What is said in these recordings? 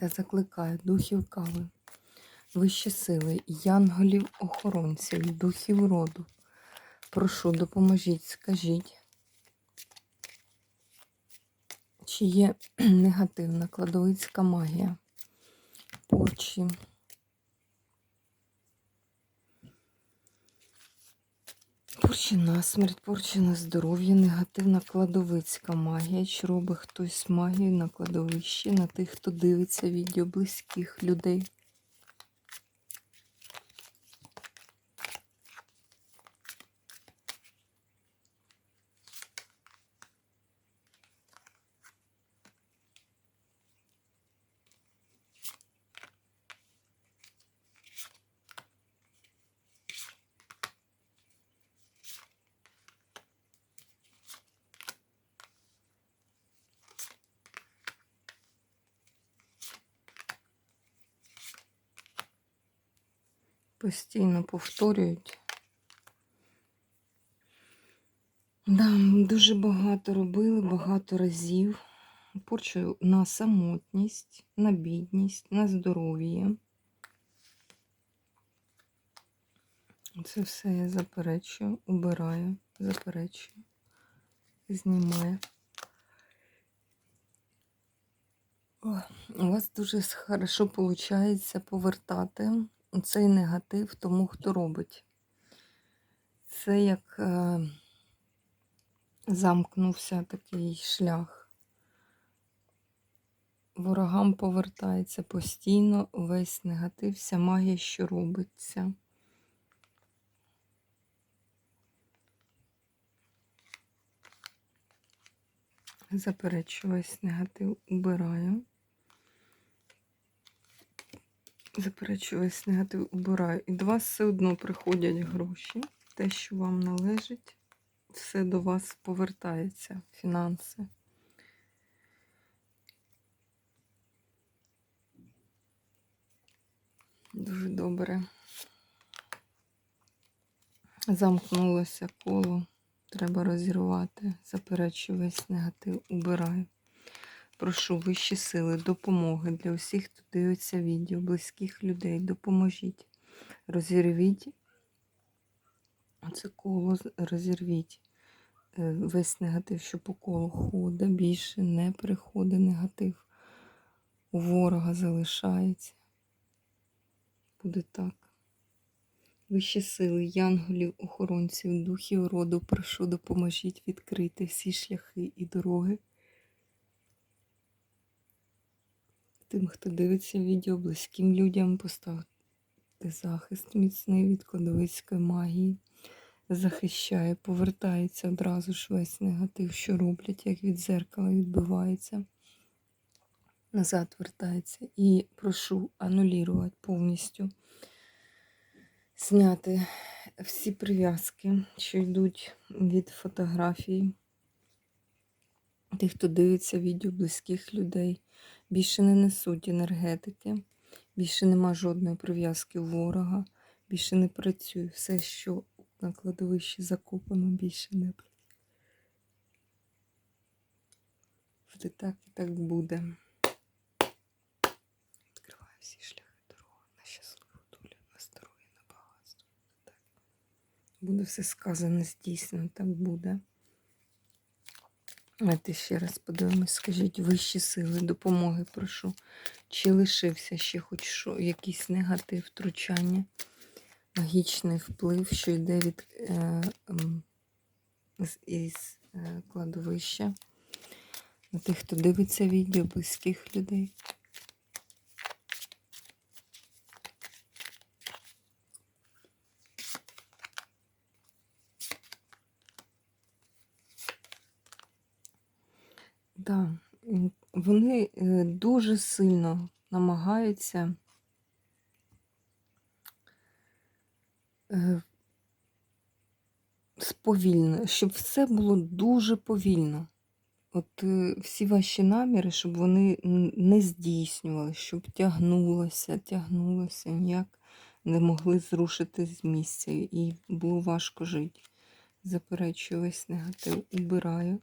Та закликаю духів кави, вищі сили, янголів-охоронців, духів роду. Прошу, допоможіть, скажіть, чи є негативна кладовицька магія, порчі, порчі смерть, порчі здоров'я, негативна кладовицька магія. Чи робить хтось магію на кладовищі, на тих, хто дивиться відео близьких людей. Постійно повторюють. Да, дуже багато робили, багато разів. Порчу на самотність, на бідність, на здоров'я. Це все я заперечую, убираю, заперечую, знімаю. О, у вас дуже хорошо виходить повертати цей негатив тому, хто робить. Це як е, замкнувся такий шлях. Ворогам повертається постійно весь негатив, вся магія, що робиться. Заперечую весь негатив, убираю. Заперечую весь негатив, убираю. І до вас все одно приходять гроші. Те, що вам належить, все до вас повертається, фінанси. Дуже добре. Замкнулося коло. Треба розірвати. Заперечую весь негатив, убираю. Прошу вищі сили, допомоги для усіх, хто дивиться відео, близьких людей. Допоможіть. Розірвіть це коло, розірвіть е, весь негатив, що по колу ходить. Більше не приходить негатив. У ворога залишається. Буде так. Вищі сили, янголів, охоронців, духів роду, прошу, допоможіть відкрити всі шляхи і дороги. Тим, хто дивиться відео, близьким людям поставити захист міцний від кладовицької магії. Захищає, повертається одразу ж весь негатив, що роблять, як від зеркала відбивається. Назад вертається. І прошу анулірувати повністю, зняти всі прив'язки, що йдуть від фотографій. Тих, хто дивиться відео близьких людей, більше не несуть енергетики, більше нема жодної прив'язки ворога, більше не працює. Все, що на кладовищі закопано, більше не працює. Буде так і так буде. Відкриваю всі шляхи дороги на щасливу долю, на здоров'я, на багатство. Буде все сказано, здійснено, так буде. Давайте ще раз подивимось, скажіть, вищі сили, допомоги прошу. Чи лишився ще хоч що, якийсь негатив, втручання, магічний вплив, що йде від е, е, із е, кладовища на тих, хто дивиться відео, близьких людей. Да, вони е, дуже сильно намагаються е, сповільно, щоб все було дуже повільно. От е, всі ваші наміри, щоб вони не здійснювали, щоб тягнулося, тягнулося, ніяк не могли зрушити з місця і було важко жити. Заперечую весь негатив, убираю.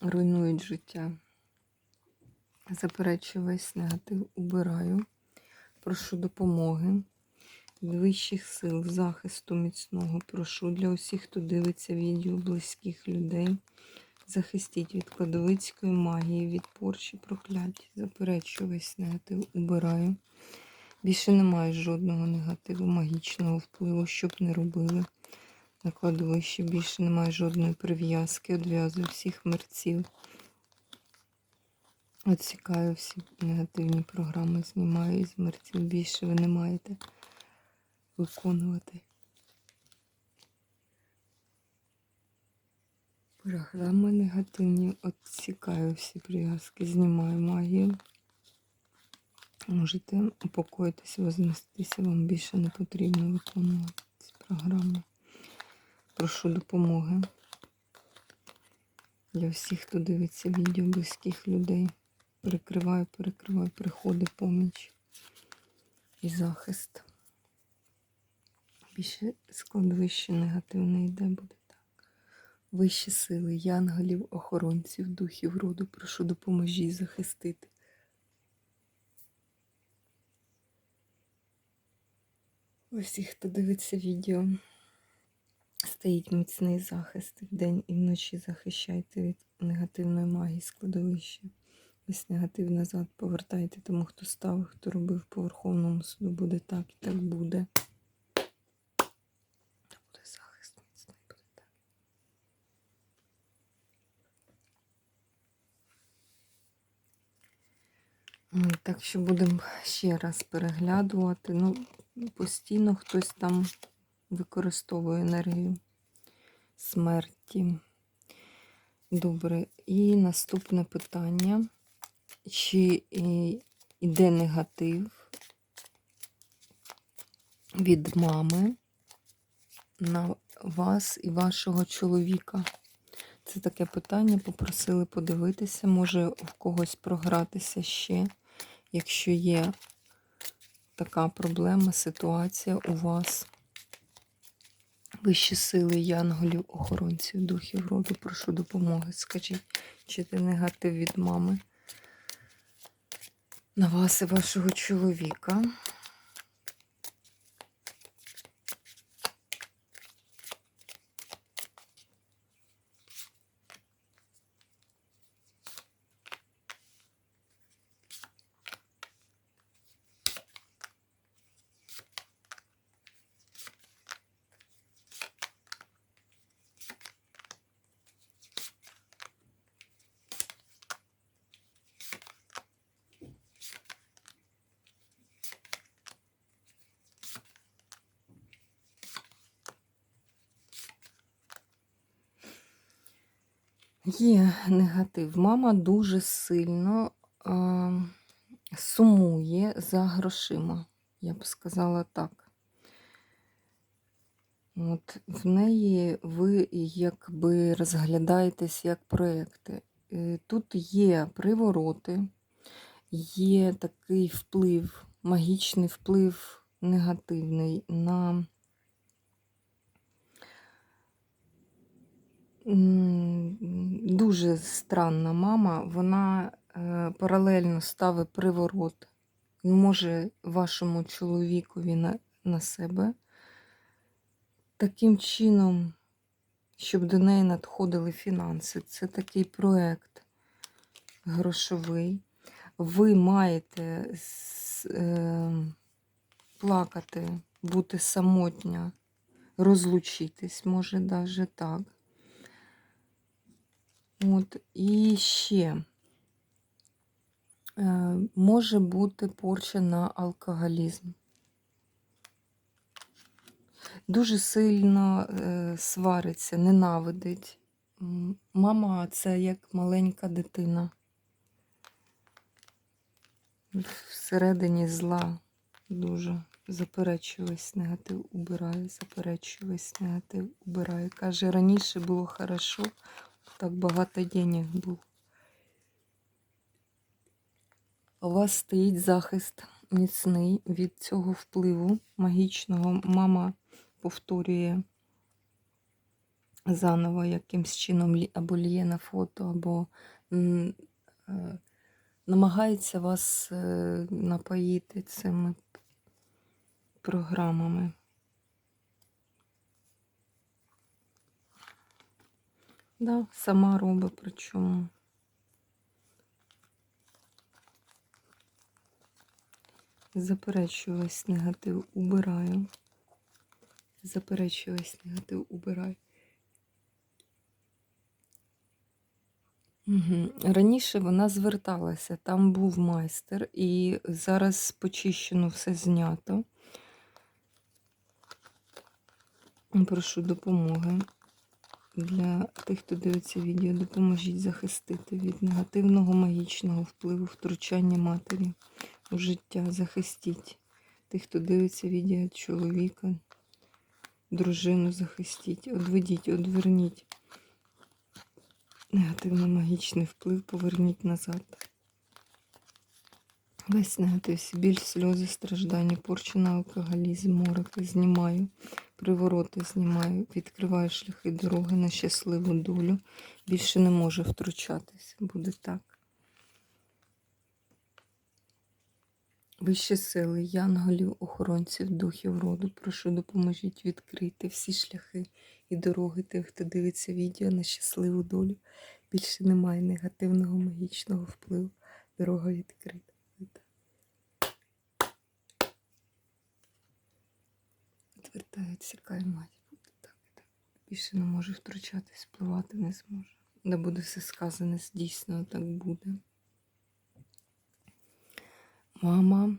Руйнують життя. Заперечую весь негатив, убираю. Прошу допомоги вищих сил, захисту міцного. Прошу для усіх, хто дивиться відео близьких людей. Захистіть від кладовицької магії, від порчі, прокляття. Заперечую весь негатив, убираю. Більше немає жодного негативу, магічного впливу, що б не робили. На кладовищі більше немає жодної прив'язки, одв'язую всіх мерців. Отсікаю всі негативні програми, знімаю із мерців. Більше ви не маєте виконувати. Програми негативні, отсікаю всі прив'язки, знімаю магію. Можете упокоїтися, вознестися, вам більше не потрібно виконувати ці програми. Прошу допомоги для всіх, хто дивиться відео близьких людей. Перекриваю, перекриваю, приходи, поміч і захист. Більше складовище негативне йде буде так. Вищі сили, янголів, охоронців, духів роду, прошу допоможіть захистити. Усіх, хто дивиться відео, стоїть міцний захист вдень і вночі захищайте від негативної магії складовища. Весь негатив назад повертайте тому, хто став, хто робив по Верховному суду. Буде так і так буде. Та буде захист міцний, буде так. Так що будемо ще раз переглядувати. Ну, постійно хтось там використовує енергію смерті. Добре, і наступне питання. Чи е, йде негатив від мами на вас і вашого чоловіка? Це таке питання. Попросили подивитися. Може в когось програтися ще, якщо є така проблема, ситуація у вас. Вищі сили янголів, охоронців, духів роду, прошу допомоги. Скажіть, чи ти негатив від мами на вас і вашого чоловіка? Є негатив. Мама дуже сильно е, сумує за грошима, я б сказала так. От В неї ви якби розглядаєтесь як проекти. Е, Тут є привороти, є такий вплив, магічний вплив негативний на Дуже странна мама. Вона е, паралельно ставить приворот. Може вашому чоловікові на, на себе. Таким чином, щоб до неї надходили фінанси. Це такий проект грошовий. Ви маєте е, плакати, бути самотня, розлучитись, може навіть так. От, і ще е, може бути порча на алкоголізм. дуже сильно е, свариться, ненавидить. Мама це як маленька дитина. Всередині зла дуже. Заперечує негатив, убирає, заперечує негатив, убирає. Каже, раніше було хорошо, так багато денег було. У вас стоїть захист міцний від цього впливу магічного. Мама повторює заново якимсь чином або ліє на фото, або е, намагається вас е, напоїти цими програмами. Да, сама робить причому. Заперечую весь негатив, убираю. Заперечую весь негатив, убираю. Угу. Раніше вона зверталася, там був майстер, і зараз почищено все знято. Прошу допомоги. Для тих, хто дивиться відео, допоможіть захистити від негативного магічного впливу втручання матері у життя. Захистіть. Тих, хто дивиться відео чоловіка, дружину захистіть, одведіть, одверніть. Негативний магічний вплив поверніть назад. Весь негатив, біль, сльози, страждання, порчена алкоголізм, мороки знімаю, привороти знімаю, відкриваю шляхи дороги на щасливу долю. Більше не може втручатися. Буде так. Вищі сили, янголів, охоронців, духів роду, прошу допоможіть відкрити всі шляхи і дороги тих, хто дивиться відео на щасливу долю. Більше немає негативного магічного впливу. Дорога відкрита. Кай мать. Так, так. Більше не може втручатись, впливати не зможе. Де буде все сказане, дійсно так буде. Мама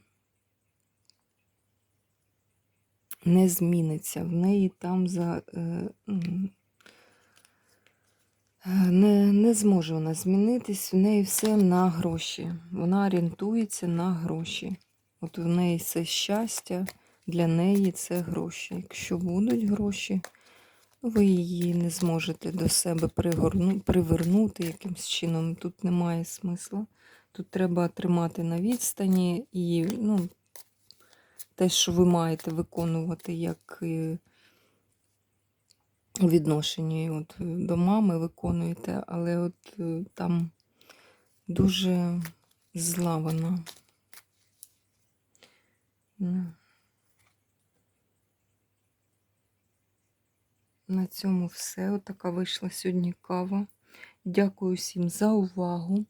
не зміниться. В неї там за. Е, е, не, не зможе вона змінитись, в неї все на гроші. Вона орієнтується на гроші. От в неї це щастя, для неї це гроші. Якщо будуть гроші, ви її не зможете до себе пригорну, привернути якимсь чином. Тут немає смисла. Тут треба тримати на відстані і ну, те, що ви маєте виконувати як е, у відношенні от, е, до мами виконуєте, але от е, там дуже зла вона. На цьому все. Отака вийшла сьогодні кава. Дякую всім за увагу,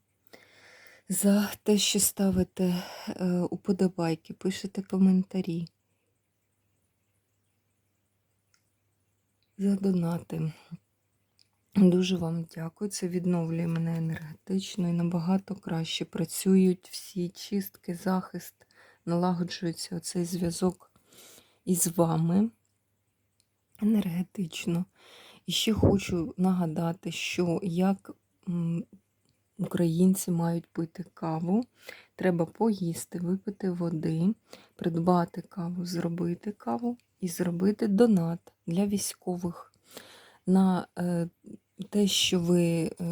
за те, що ставите е, уподобайки, пишете коментарі. За донати. Дуже вам дякую. Це відновлює мене енергетично і набагато краще працюють всі чистки, захист, налагоджується оцей зв'язок із вами енергетично. І ще хочу нагадати, що як українці мають пити каву, треба поїсти, випити води, придбати каву, зробити каву і зробити донат для військових на е, те, що ви е,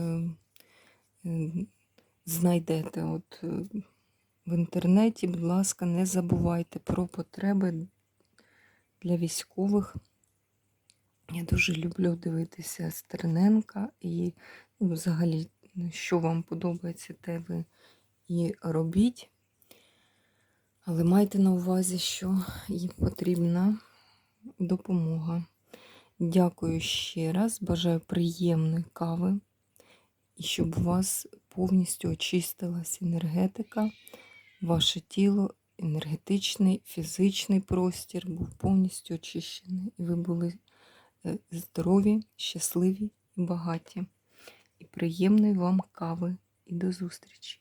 е, знайдете от, в інтернеті, будь ласка, не забувайте про потреби для військових. Я дуже люблю дивитися Стерненка і ну, взагалі, що вам подобається, те ви і робіть. Але майте на увазі, що їм потрібна допомога. Дякую ще раз. Бажаю приємної кави. І щоб у вас повністю очистилась енергетика, ваше тіло, енергетичний, фізичний простір був повністю очищений. І ви були здорові, щасливі і багаті. І приємної вам кави. І до зустрічі!